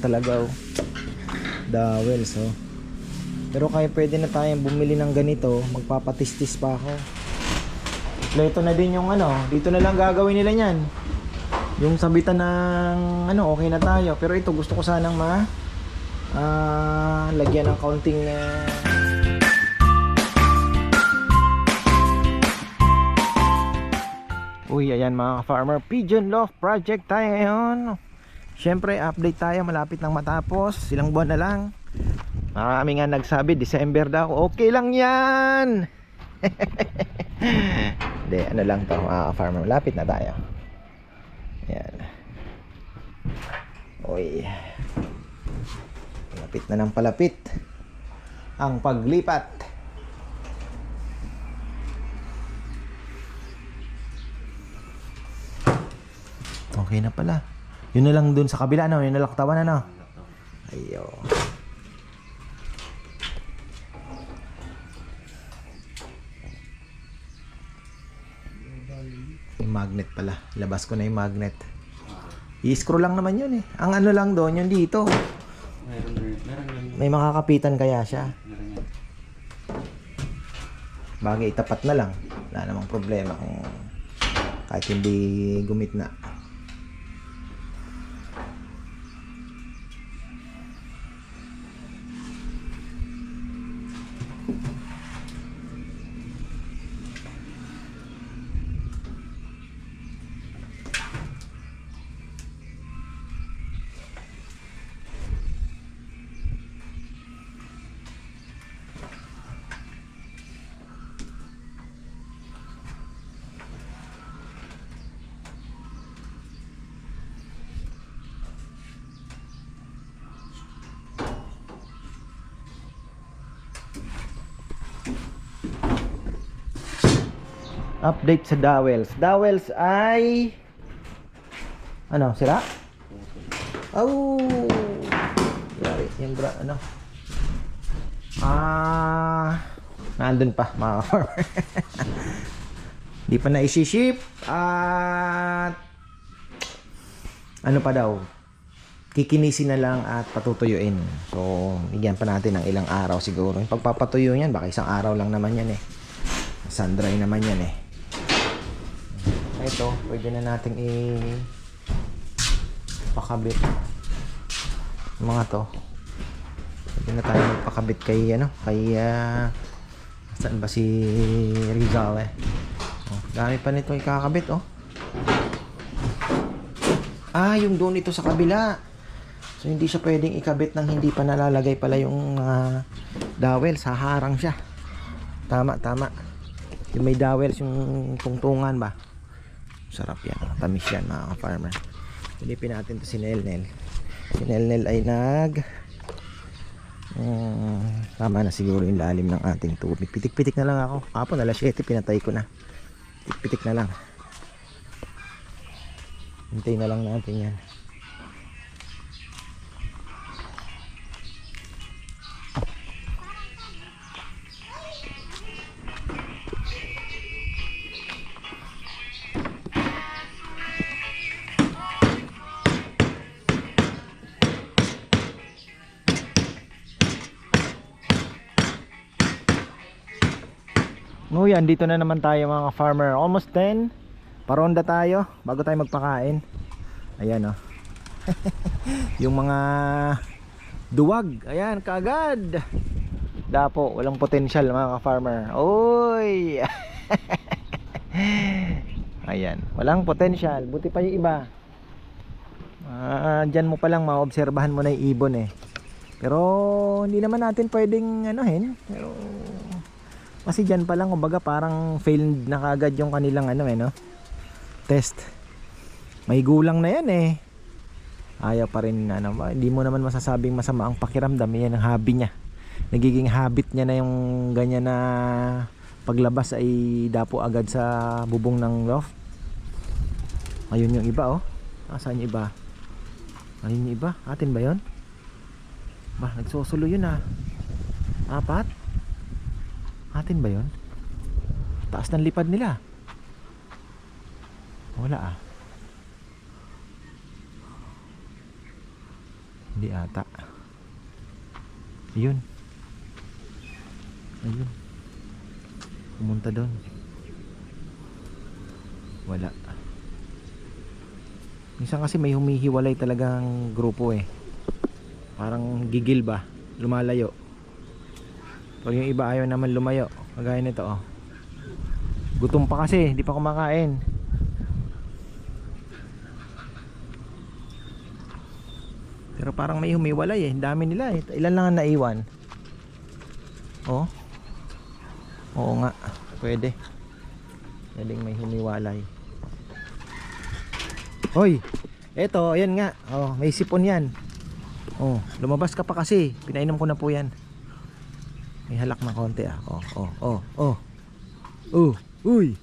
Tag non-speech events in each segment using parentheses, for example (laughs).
lang talaga oh. Dowels oh. Pero kaya pwede na tayong bumili ng ganito, magpapatistis pa ako. Kompleto na din yung ano, dito na lang gagawin nila niyan. Yung sabitan ng ano, okay na tayo. Pero ito gusto ko sanang ma ah, lagyan ng kaunting ah, Uy, ayan mga farmer Pigeon Loft Project tayo ngayon. Siyempre, update tayo. Malapit nang matapos. Silang buwan na lang. Marami nga nagsabi, December daw. Okay lang yan! (laughs) Hindi, ano lang to mga farmer. Malapit na tayo. Ayan. Uy. Palapit na ng palapit. Ang paglipat. Okay na pala. Yun na lang dun sa kabila, no? Yun na laktawan, ano? Ayo. Yung magnet pala. Labas ko na yung magnet. I-screw lang naman yun eh. Ang ano lang doon, yung dito. Meron. Meron yan. May makakapitan kaya siya. Meron. Bagay itapat na lang. Wala namang problema kung kahit hindi gumit Update sa dowels. Dowels ay ano, sira? Oh. Yari, yung bra, ano? Ah, nandun pa mga farmer. (laughs) Di pa na isi-ship at ano pa daw? Kikinisin na lang at patutuyuin. So, bigyan pa natin ng ilang araw siguro. Yung pagpapatuyo niyan, baka isang araw lang naman yan eh. Sun dry naman yan eh. Ito, pwede na nating i pakabit. Mga to. Pwede na tayo magpakabit kay ano, kay ah, saan ba si Rizal eh. Oh, dami pa nito ikakabit oh. Ah, yung doon ito sa kabila. So hindi siya pwedeng ikabit nang hindi pa nalalagay pala yung ah, dowel, saharang siya. Tama, tama. Yung may dowels, yung tungtungan ba? Sarap yan. Tamis yan mga ka-farmer. Pilipin natin to si Nelnel. Si Nelnel ay nag... Mm, tama na siguro yung lalim ng ating tubig. Pitik-pitik na lang ako. Kapon alas 7 pinatay ko na. Pitik-pitik na lang. Hintay na lang natin yan. No yan, dito na naman tayo mga farmer. Almost 10. Paronda tayo bago tayo magpakain. Ayan oh. (laughs) yung mga duwag. Ayan, kagad. Dapo, walang potential mga farmer. Oy! (laughs) Ayan, walang potential. Buti pa yung iba. Ah, dyan mo pa lang maobserbahan mo na yung ibon eh. Pero hindi naman natin pwedeng anuhin. Pero kasi dyan pa lang, kumbaga parang failed na kagad yung kanilang ano eh, no? Test. May gulang na yan eh. Ayaw pa rin, ano hindi mo naman masasabing masama ang pakiramdam. Yan ang hobby niya. Nagiging habit niya na yung ganyan na paglabas ay dapo agad sa bubong ng loft. Ayun yung iba oh. Asan yung iba? Ayun yung iba. Atin ba yon? Ba, nagsusulo yun ah. Apat? Atin ba yon? Taas ng lipad nila. Wala ah. Hindi ata. Ayun. Ayun. Pumunta doon. Wala. Minsan kasi may humihiwalay talagang grupo eh. Parang gigil ba? Lumalayo. Pag yung iba ayaw naman lumayo. Kagaya nito oh. Gutom pa kasi, hindi pa kumakain. Pero parang may humiwalay eh. Dami nila eh. Ilan lang ang naiwan? Oh. Oo nga. Pwede. Pwedeng may humiwalay. Hoy. Eto, ayan nga. Oh, may sipon yan. Oh, lumabas ka pa kasi. Pinainom ko na po yan. May halak na konti ah. Oh, oh, oh, oh. Oh, uy.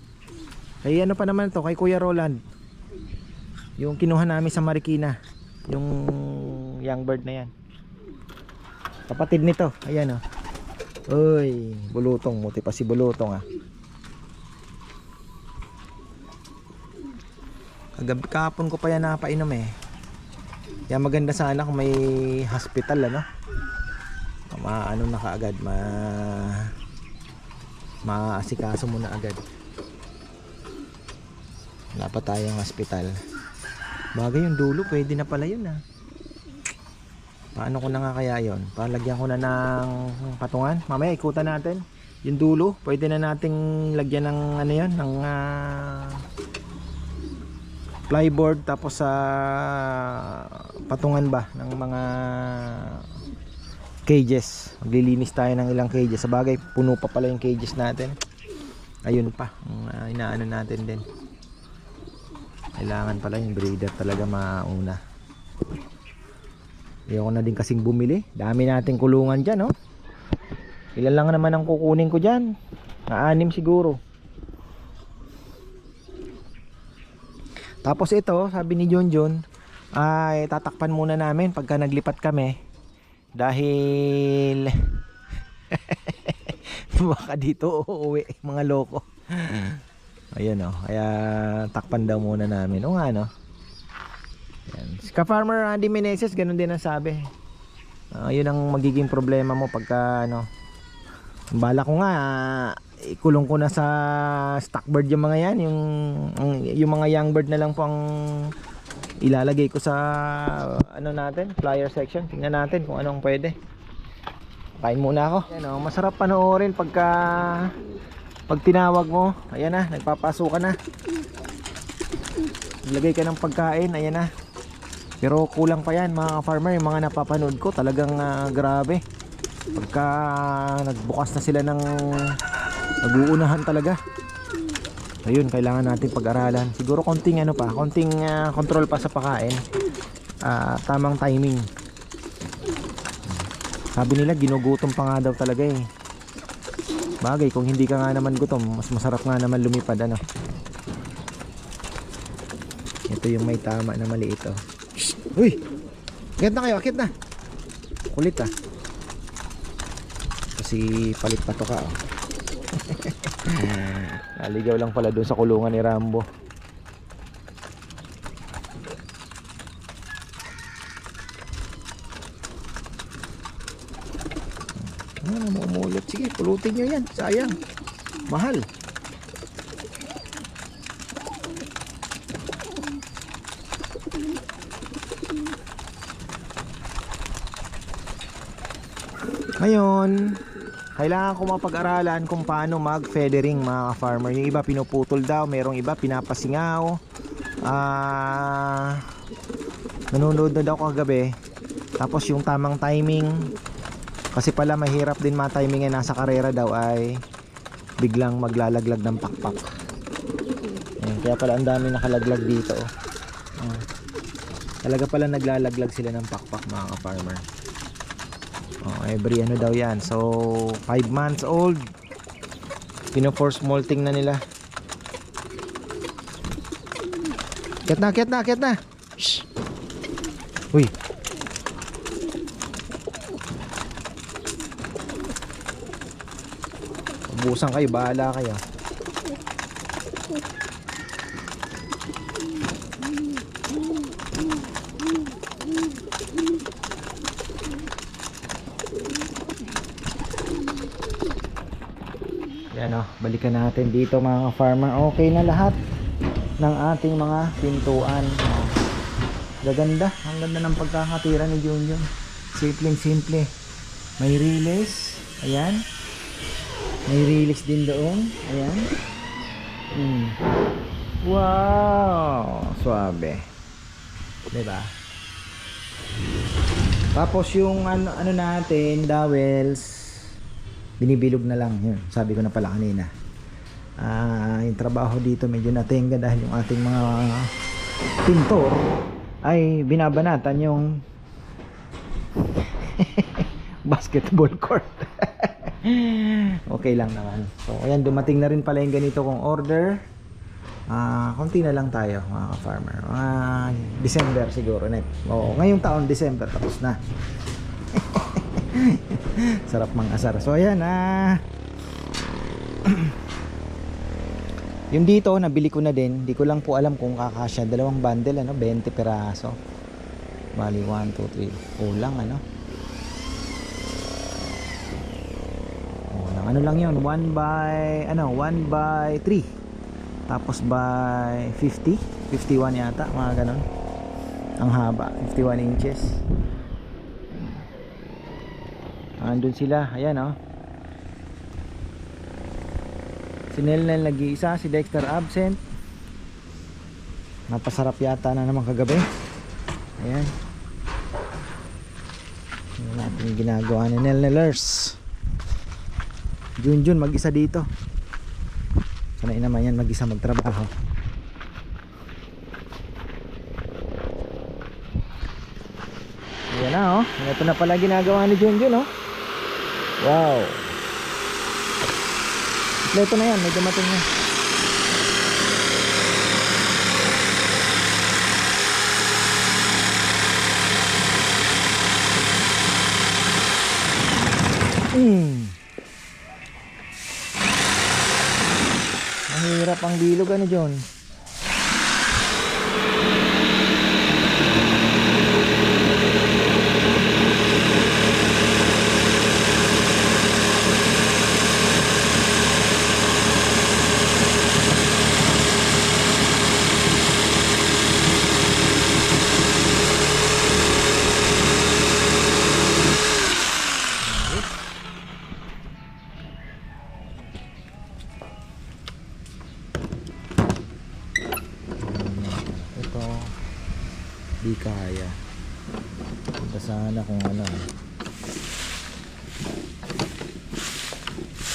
Kay ano pa naman to, kay Kuya Roland. Yung kinuha namin sa Marikina. Yung young bird na yan. Kapatid nito. Ayan oh. Uy, bulutong. Muti pa si bulutong ah. Kagabi kahapon ko pa yan napainom eh. Kaya maganda sana kung may hospital ano. Maano na kaagad, ma maasikaso mo na agad. Wala pa tayong hospital. Bagay yung dulo, pwede na pala yun ah. Paano ko na nga kaya yun? Palagyan ko na ng patungan. Mamaya ikutan natin. Yung dulo, pwede na nating lagyan ng ano yan, ng ah, plyboard tapos sa patungan ba ng mga cages. Maglilinis tayo ng ilang cages. Sa bagay, puno pa pala yung cages natin. Ayun pa, ah, inaano natin din. Kailangan pala yung breeder talaga mauna. Ayoko na din kasing bumili. Dami nating kulungan dyan, oh. Ilan lang naman ang kukunin ko dyan? Na anim siguro. Tapos ito, sabi ni John John, ay tatakpan muna namin pagka naglipat kami. Dahil (laughs) baka dito uuwi mga loko. Ayun oh, kaya takpan daw muna namin. O nga no. Yan. Si ka-farmer Andy Meneses, ganun din ang sabi. Ah, yun ang magiging problema mo pagka ano. Bala ko nga ikulong ko na sa stock bird yung mga yan, yung yung mga young bird na lang po ang ilalagay ko sa ano natin, flyer section. Tingnan natin kung anong pwede. Kain muna ako. Yan oh, masarap panoorin pagka pag tinawag mo. Ayan na, nagpapasukan na. Lagay ka ng pagkain, ayan na. Pero kulang pa yan mga farmer, yung mga napapanood ko talagang ah, grabe. Pagka nagbukas na sila ng naguunahan talaga. Ayun, kailangan natin pag-aralan. Siguro konting ano pa, konting ah, control pa sa pagkain. Ah, tamang timing. Sabi nila ginugutom pa nga daw talaga eh. Bagay, kung hindi ka nga naman gutom, mas masarap nga naman lumipad ano. Ito yung may tama na maliit oh. Uy! Na kayo, akit na. Kulit ah. Kasi palit pa to ka oh. Naligaw lang pala doon sa kulungan ni Rambo. Ano na umulot? Sige, pulutin nyo yan. Sayang. Mahal. Ngayon, kailangan ko mapag-aralan kung paano mag-feathering mga farmer. Yung iba pinuputol daw, merong iba pinapasingaw. Ah, nanonood na daw kagabi. Tapos yung tamang timing, kasi pala mahirap din ma-timing eh, nasa karera daw ay biglang maglalaglag ng pakpak. Ayan, kaya pala ang dami nakalaglag dito. Ah. Talaga pala naglalaglag sila ng pakpak mga farmer. Every ano daw yan. So, 5 months old. Pino-force molting na nila. Kiat na, kiat na, kiat na. Shh. Uy. Ubusan kayo, bahala kayo. Yan o, balikan natin dito mga farmer. Okay na lahat ng ating mga pintuan. Gaganda. Ang ganda ng pagkakatira ni Junjun. Simpleng simple. May release. Ayan. May release din doon. Ayan. Hmm. Wow! Suabe. Diba? Tapos yung ano, ano natin, dowels, binibilog na lang. Yun, sabi ko na pala kanina. Ah, yung trabaho dito medyo natenga dahil yung ating mga pintor ay binabanatan yung (laughs) basketball court. (laughs) okay lang naman. So, ayan, dumating na rin pala yung ganito kong order. Ah, konti na lang tayo, mga farmer. Ah, December siguro net. Oo, ngayong taon December tapos na. (laughs) (laughs) Sarap mang asar. So, ayan, ah. (clears throat) yung dito, nabili ko na din. Hindi ko lang po alam kung kakasya. Dalawang bundle, ano, 20 peraso. Bali, 1, 2, 3. Kulang, ano. Oh, ng ano lang yun 1 by ano 1 by 3 tapos by 50 51 yata mga ganon ang haba 51 inches andun sila ayan oh si Nelnel nag-iisa si Dexter absent napasarap yata na naman kagabi ayan Ayan natin yung ginagawa ni Nelnelers Junjun mag-isa dito. Sanay naman yan mag-isa magtrabaho. Ayan na oh. Ito na pala ginagawa ni Junjun oh. Wow. Ito na yan. May dumating na. Hmm. Mahirap ang bilog ano John. Ito di kaya. Sana kung ano.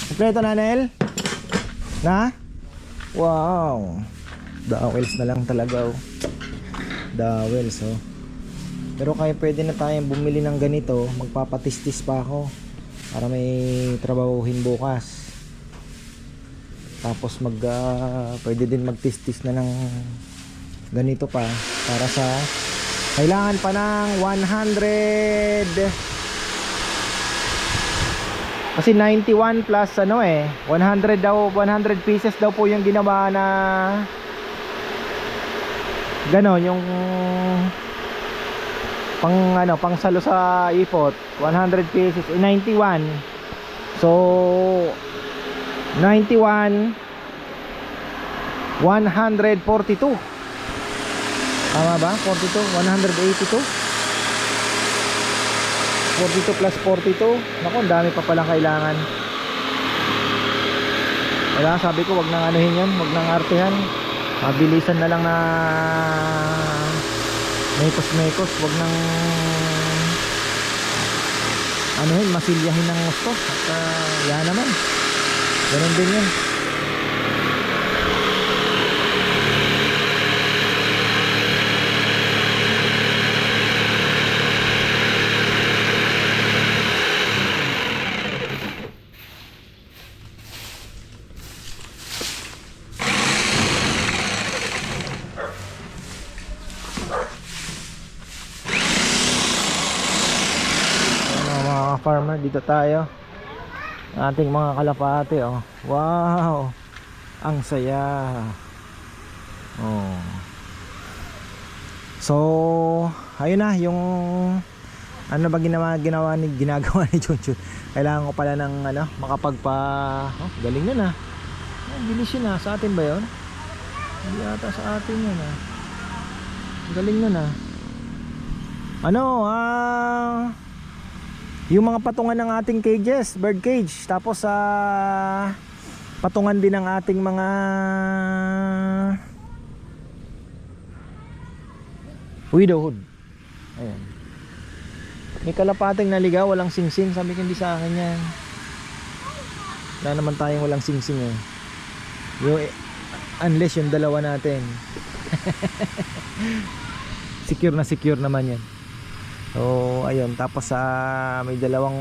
Kompleto na Nel? Na? Wow. Dowels na lang talaga oh. Dowels oh. Pero kaya pwede na tayong bumili ng ganito. Magpapatistis pa ako. Para may trabahuhin bukas. Tapos mag ah, pwede din magtistis na ng ganito pa para sa kailangan pa ng 100 kasi 91 plus ano eh 100 daw 100 pieces daw po yung ginawa na gano yung pang ano pang salo sa ipot 100 pieces eh, 91 so 91 142 Tama ba? 42? 182? 42 plus 42? Naku, ang dami pa palang kailangan. Kaya sabi ko, wag nang anuhin yan. Wag nang artehan. Mabilisan na lang na mekos-mekos. Wag nang anuhin, masilyahin ng gusto. At uh, yan naman. Ganun din yan. Ano mga farmer dito tayo ating mga kalapate oh wow ang saya oh so ayun na yung Ano ba ginawa, ginawa ni, ginagawa (laughs) ni Junjun? Kailangan ko pala ng ano, makapagpa... Oh, galing nun ah. Oh, bilis yun ah. Sa atin ba yun? Hindi ata sa atin yun ah. Galing nun ah. Ano, ah... yung mga patungan ng ating cages, bird cage. Tapos sa patungan din ng ating mga widowhood. Ayan. May kalapating naligaw, walang singsing. Sabi ko hindi sa akin yan. Wala naman tayong walang singsing eh. Yung, unless yung dalawa natin. (laughs) secure na secure naman yan. So, ayun. Tapos sa may dalawang,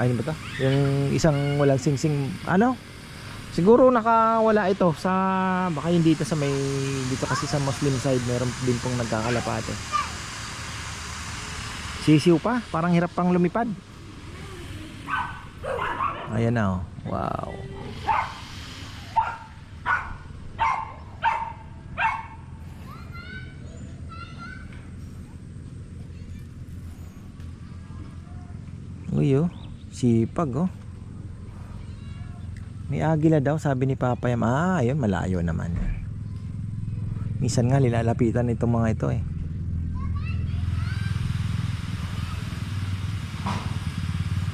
ayun ba to? Yung isang walang singsing, ano? Siguro nakawala ito sa, baka hindi ito sa may, dito kasi sa Muslim side, meron din pong nagkakalapate. Sisiw pa, parang hirap pang lumipad. Ayan na oh. Wow. Uy oh, sipag oh. May agila daw sabi ni Papa Yam. Ah, ayun malayo naman. Minsan nga nilalapitan itong mga ito eh.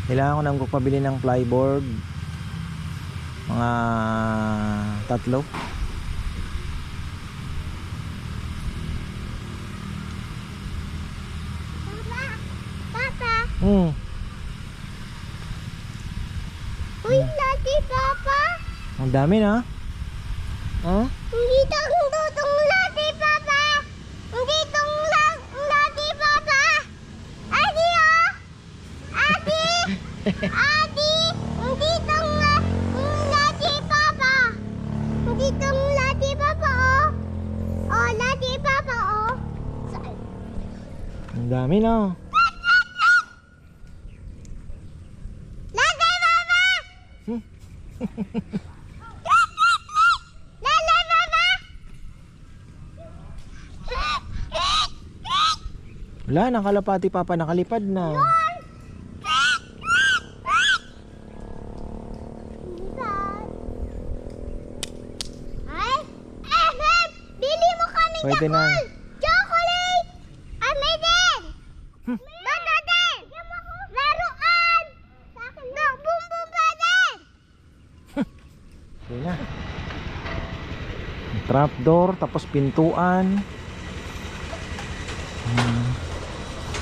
Kailangan ko nang pabili ng flyboard. Mga tatlo. Papa! Papa! Hmm. Uy, lati, Papa! Ang dami na. Huh? Hindi tong tutong lati, Papa! Hindi tong la- lati, Papa! Adi, oh! Adi! (laughs) Adi! Hindi tong la- lati, Papa! Hindi tong lati, Papa, oh! Oh, lati, Papa, oh! Ang dami na. Lati, Papa! Hmm. Lati, Papa! Wala, nakalapati papa, nakalipad na. Bili mo kami Pwede na. Chocolate! Ay, may din! Bata din! Laruan! Bumbu pa din! Okay na. Trapdoor, tapos pintuan. Hmm.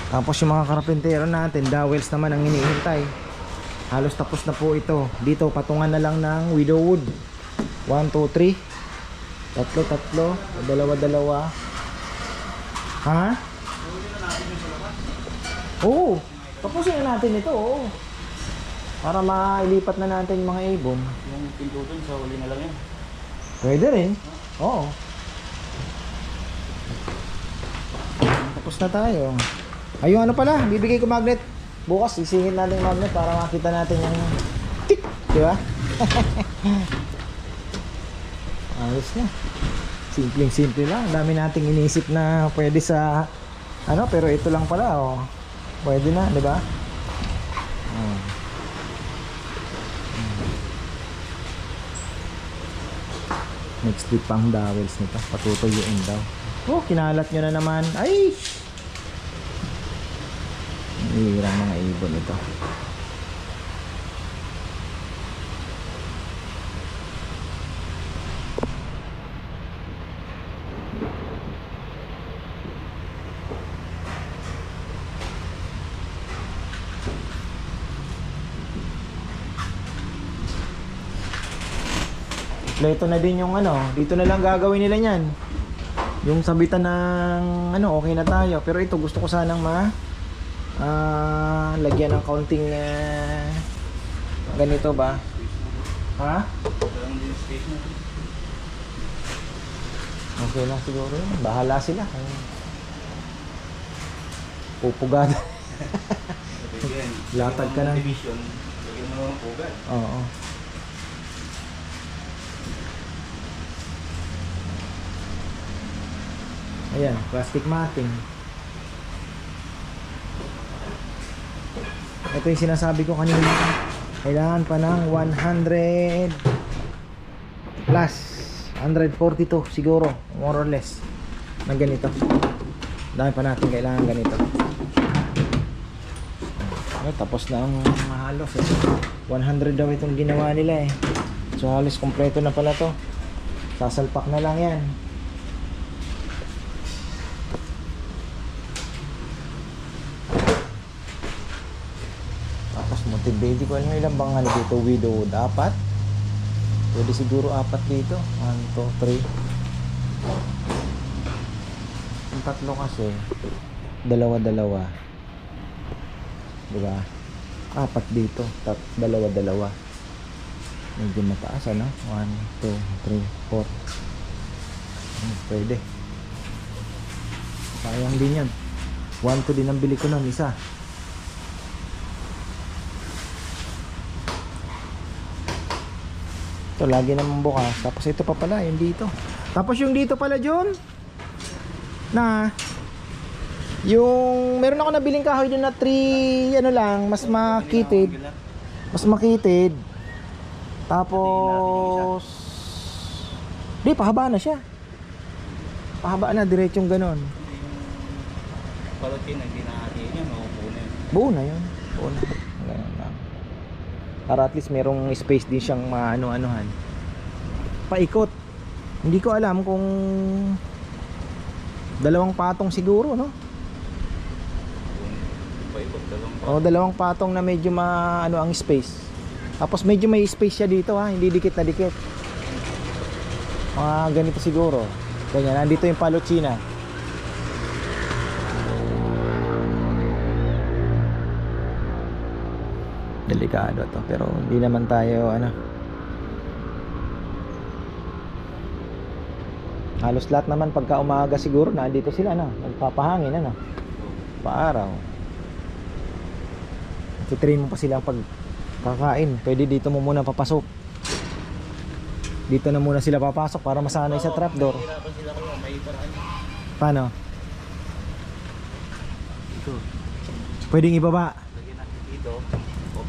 Tapos yung mga karapentero natin, dowels naman ang hinihintay. Halos tapos na po ito. Dito, patungan na lang ng widowwood. 1, 2, 3. Tatlo, tatlo. Dalawa, dalawa. Ha? Oo. Tapusin na natin ito, oo. Para mailipat na natin yung mga ibon. Yung pinto dun, sa uli na lang yan. Pwede rin. Oo. Tapos na tayo. Ay, yung ano pala, bibigay ko magnet. Bukas, sisingin natin yung magnet para makita natin yung tik. Di ba? (laughs) Ayos na. Simpleng simple lang. Ang dami nating iniisip na pwede sa ano, pero ito lang pala, oh. Pwede na, di ba? Next week pa ang dowels nito. Patutuyuin daw. Oh, kinalat nyo na naman. Ay! Hirang mga ibon ito. Kompleto na din yung ano, dito na lang gagawin nila niyan. Yung sabitan ng ano, okay na tayo. Pero ito gusto ko sanang ma ah, lagyan ng kaunting ah, ganito ba? Ha? Okay lang siguro. Bahala sila. Yan. (laughs) Latag ka na. Oo. Ayan, plastic matting. Ito yung sinasabi ko kanina. Kailangan pa ng 100 plus. 142 siguro. More or less. Na ganito. Dahil pa natin kailangan ganito. Ah, tapos na ang halos eh. 100 daw itong ginawa nila eh. So halos kompleto na pala to. Sasalpak na lang yan tapos multi-baby ko alam ilang bang ano dito widowwood apat pwede siguro apat dito. 1, 2, 3 yung tatlo kasi dalawa dalawa diba? Apat dito tat dalawa dalawa medyo mataas ano? 1, 2, 3, 4 hmm, pwede. Sayang din yan 1, 2 din ang bili ko nun isa ito lagi naman bukas tapos ito pa pala yung dito tapos yung dito pala John na yung meron ako nabiling kahoy doon na 3 ano lang mas makitid mas makitid tapos di pahaba na siya pahaba na diretsong ganon Palotin, hindi na hatiin yan. Maupo na yun. buo na yun buo na. Para at least merong space din siyang maano-anuhan paikot hindi ko alam kung dalawang patong siguro no Paikot, dalawang pa. O dalawang patong na medyo ma ano ang space. Tapos medyo may space siya dito ha, hindi dikit na dikit. Mga ganito siguro. Ganyan, nandito yung palochina. Delikado to, pero hindi naman tayo ano. Halos lahat naman pagka umaga siguro nandito sila na, nagpapahangin ano. Paaraw. Titrain mo pa sila pag kakain. Pwede dito mo muna papasok. Dito na muna sila papasok para masanay sa trapdoor. Paano? Pwedeng ibaba. dito.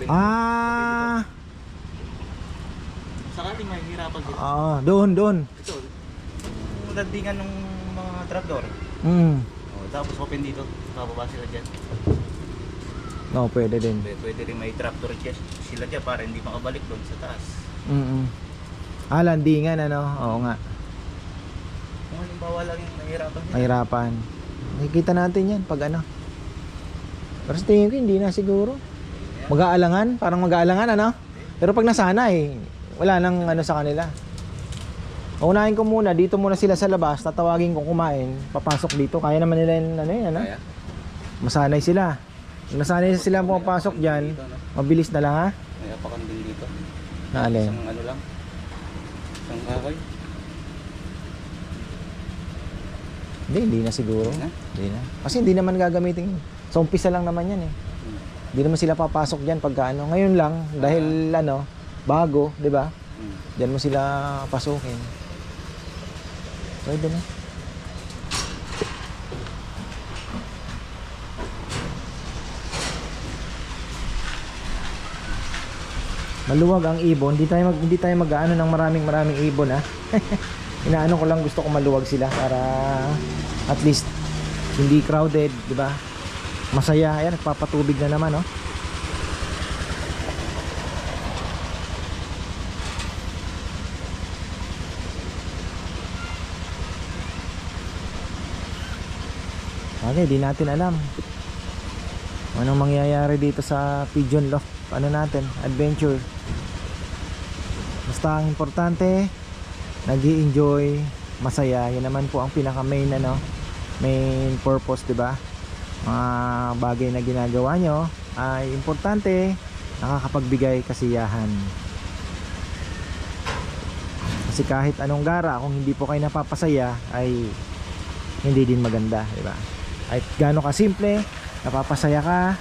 Ah, Sakaling may hirapan sila. ah doon, doon. Ito, yung landingan ng mga trapdoor. Mm. Oh, tapos open dito, bababa sila dyan. No, pwede din. Pwede, pwede rin may trapdoor dyan. Sila dyan para hindi makabalik doon sa taas. Mm. Ah, landingan ano? Oo nga. Kung halimbawa lang yung nahihirapan sila. Mahirapan. Nakikita natin yan pag ano. Pero sa tingin ko hindi na siguro. Mag-aalangan, parang mag-aalangan ano. Pero pag nasanay, wala nang ano sa kanila. Unahin ko muna, dito muna sila sa labas, tatawagin kong kumain, papasok dito. Kaya naman nila yung ano yun, ano? Kaya? Masanay sila. Kung nasanay sila pumapasok dyan, Dito, no? mabilis na lang ha. May apakan din dito. Na alin? Isang ano lang. Isang kahoy. Hindi, hindi na siguro. Hindi na? Hindi na. Kasi hindi naman gagamitin. Sa umpisa lang naman yan eh. Hindi naman sila papasok dyan pagka ano. Ngayon lang, dahil ano, bago, di ba? Hmm. Diyan mo sila pasukin. Pwede na. Maluwag ang ibon. Hindi tayo mag hindi tayo mag-aano ng maraming maraming ibon ha. (laughs) Inaano ko lang gusto ko maluwag sila para at least hindi crowded, di ba? Masaya. Ayan, nagpapatubig na naman, oh. Bagay, di natin alam. Anong mangyayari dito sa Pigeon Loft? Ano natin? Adventure. Basta ang importante, nag enjoy masaya. Yan naman po ang pinaka main ano, main purpose, 'di ba? Mga bagay na ginagawa nyo ay importante nakakapagbigay kasiyahan. Kasi kahit anong gara, kung hindi po kayo napapasaya, ay hindi din maganda, di ba? Kahit gaano ka simple, napapasaya ka,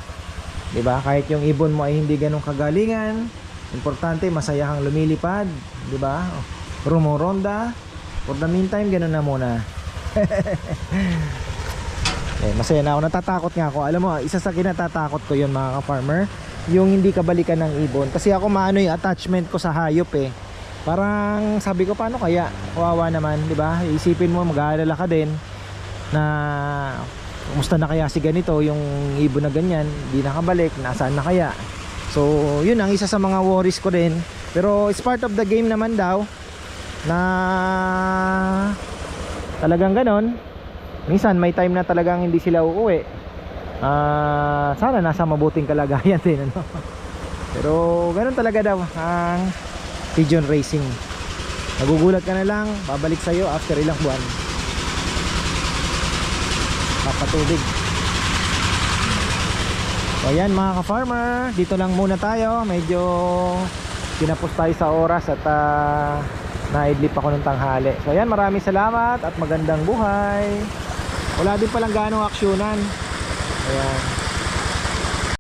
di ba? Kahit yung ibon mo ay hindi ganong kagalingan, importante masaya kang lumilipad, di ba? Rumoronda. For the meantime, ganun na muna. (laughs) eh, masaya na ako. Natatakot nga ako. Alam mo, isa sa kinatatakot ko yun mga ka-farmer. yung hindi kabalikan ng ibon. Kasi ako maano yung attachment ko sa hayop eh. Parang sabi ko paano kaya? Kawawa naman, 'di ba? Isipin mo mag-aalala ka din na kumusta na kaya si ganito yung ibon na ganyan, hindi nakabalik, nasaan na kaya? So, yun ang isa sa mga worries ko din. Pero it's part of the game naman daw na talagang ganon. Minsan may time na talagang hindi sila uuwi. Ah, sana nasa mabuting kalagayan (laughs) din ano. Pero ganun talaga daw ang pigeon racing. Nagugulat ka na lang, babalik sa'yo after ilang buwan. Papatubig. So ayan mga ka-farmer, dito lang muna tayo. Medyo pinapos tayo sa oras at ah, naidlip ako ng tanghali. So ayan, maraming salamat at magandang buhay. Wala din palang ganong aksyonan. Ayan.